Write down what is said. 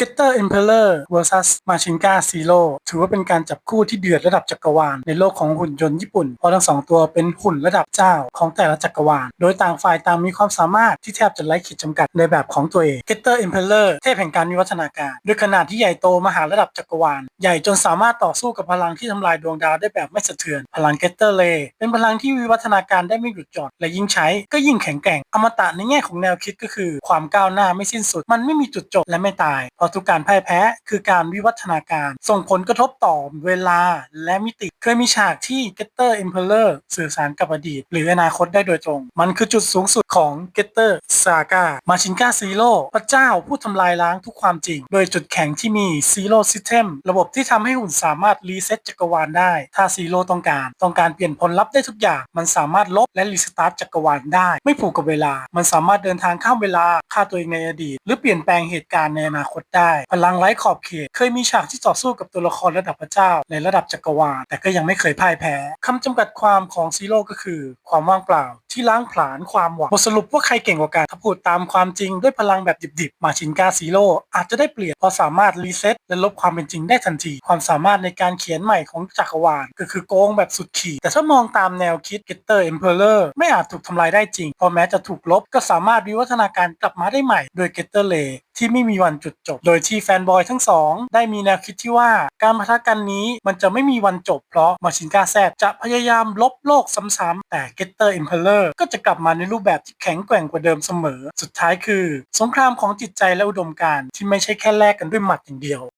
Getter Emperor vs Machinka Zero ถือว่าเป็นการจับคู่ที่เดือดระดับจักรวาล ในโลกของหุ่นยนต์ญี่ปุ่น เพราะทั้งสองตัวเป็นหุ่นระดับเจ้าของแต่ละจักรวาล โดยต่างฝ่ายต่างมีความสามารถที่แทบจะไร้ขีดจำกัดในแบบของตัวเอง Getter Emperor เทพแห่งการวิวัฒนาการ ด้วยขนาดที่ใหญ่โตมหาระดับจักรวาล ใหญ่จนสามารถต่อสู้กับพลังที่ทำลายดวงดาวได้แบบไม่สะเทือน พลัง Getter Ray เป็นพลังที่วิวัฒนาการได้ไม่หยุดหย่อนและยิ่งใช้ก็ยิ่งแข็งแกร่งอมตะในแง่ของแนวคิดก็คือ ความก้าวหน้าไม่สิ้นสุด มันไม่มีจุดจบและไม่ตายเพราะทุกการพ่ายแพ้คือการวิวัฒนาการ ส่งผลกระทบต่อเวลาและมิติ เคยมีฉากที่เกตเตอร์เอ็มเพลเลอร์สื่อสารกับอดีต หรืออนาคตได้โดยตรง มันคือจุดสูงสุด ของ Getter Saga มาชินกาซีโร่พระเจ้าผู้ทำลายล้างทุกความจริง โดยจุดแข็งที่มี Zero System ระบบที่ทำให้หุ่นสามารถรีเซ็ตจักรวาลได้ ถ้าซีโร่ต้องการ ต้องการเปลี่ยนผลลัพธ์ได้ทุกอย่าง มันสามารถลบและรีสตาร์ทจักรวาลได้ ไม่ผูกกับเวลา มันสามารถเดินทางข้ามเวลาฆ่าตัวเองในอดีต หรือเปลี่ยนแปลงเหตุการณ์ในอนาคตได้ พลังไร้ขอบเขต เคยมีฉากที่ต่อสู้กับตัวละครระดับพระเจ้า ในระดับจักรวาล แต่ก็ยังไม่เคยพ่ายแพ้คำจำกัดความของซีโร่ก็คือ ความว่างเปล่าที่ล้างผลาญความหวังบทสรุปว่าใครเก่งกว่ากันถ้าพูดตามความจริงด้วยพลังแบบดิบๆ มาชินกาซีโร่อาจจะได้เปรียบเพราะสามารถรีเซ็ตและลบความเป็นจริงได้ทันที ความสามารถในการเขียนใหม่ของจักรวาลก็คือโกงแบบสุดขีด แต่ถ้ามองตามแนวคิดเกตเตอร์เอ็มเพลเลอร์ไม่อาจถูกทำลายได้จริง พอแม้จะถูกลบก็สามารถวิวัฒนาการกลับมาได้ใหม่ โดยเกตเตอร์เล ที่ไม่มีวันจุดจบ โดยที่แฟนบอยทั้งสองได้มีแนวคิดที่ว่าการพะทะกันนี้มันจะไม่มีวันจบ เพราะมาชินกาแซดจะพยายามลบโลกซ้ำๆแต่ Getter Emperor ก็จะกลับมาในรูปแบบที่แข็งแกร่งกว่าเดิมเสมอ สุดท้ายคือ สงครามของจิตใจและอุดมการณ์ที่ไม่ใช่แค่แลกกันด้วยหมัดอย่างเดียว